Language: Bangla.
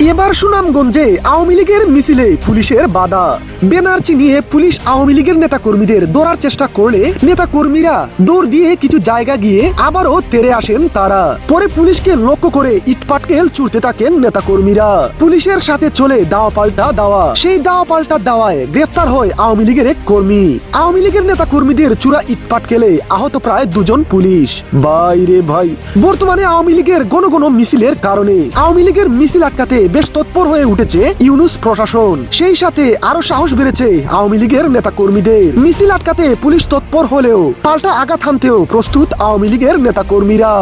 এবার সুনামগঞ্জে আওয়ামী লীগের মিছিলে পুলিশের বাধা। ব্যানার চিনিয়ে পুলিশ আওয়ামী লীগের নেতা কর্মীদের দৌড়ার চেষ্টা করলে নেতা কর্মীরা দৌড় দিয়ে কিছু জায়গা গিয়ে আবারও তেরে আসেন তারা। পরে পুলিশকে লক্ষ্য করে ইটপাটকেল চুরতে থাকেন নেতা কর্মীরা পুলিশের সাথে চলে দাওয়া পাল্টা দাওয়া। সেই দাওয়া পাল্টা দাওয়ায় গ্রেফতার হয় আওয়ামী লীগের এক কর্মী। আওয়ামী লীগের নেতা কর্মীদের চূড়া ইটপাটকেলে আহত প্রায় দুজন পুলিশ। ভাই রে ভাই। বর্তমানে আওয়ামী লীগের গণ গণ মিছিলের কারণে আওয়ামী লীগের মিছিল আটকাতে বেশ তৎপর হয়ে উঠেছে ইউনুস প্রশাসন। সেই সাথে আরও সাহস বেড়েছে আওয়ামী লীগের নেতা কর্মীদের মিছিল আটকাতে পুলিশ তৎপর হলেও পাল্টা আঘাত হানতেও প্রস্তুত আওয়ামী লীগের নেতা কর্মীরা